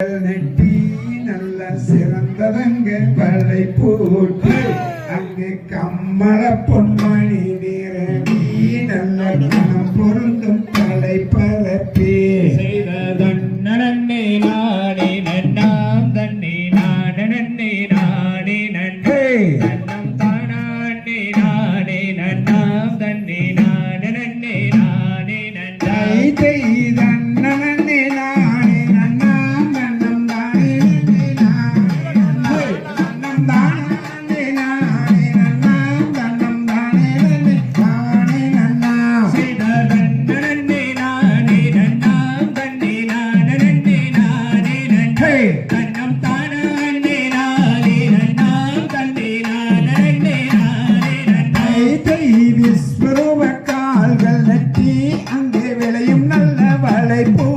நெட்டி நல்ல சிறந்ததங்க படை போட்டு அங்கு கம்மல பொன்மணி நிறவி நல்ல மனம் பொருந்தும் படை பரப்பி. செய்ததன்னே நானே நன்னாம் தன்னே நான் நன்னே i don't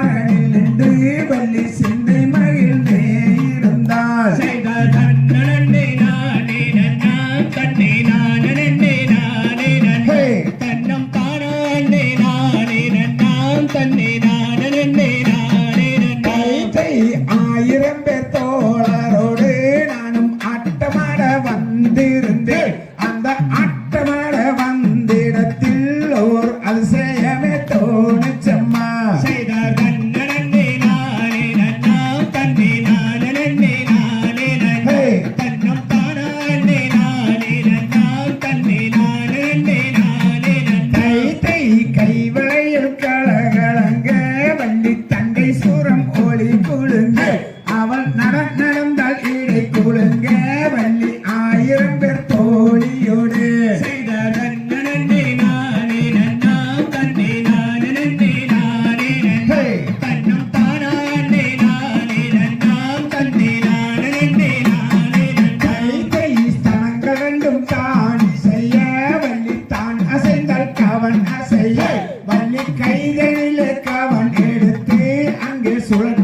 மகளில் நின்று வள்ளி சிந்தை மகிழ்ந்தே இருந்தாள் ஆயிரம் பேர் தோழர். கையில கவன் எடுத்து அங்கே சுழல்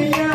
yeah.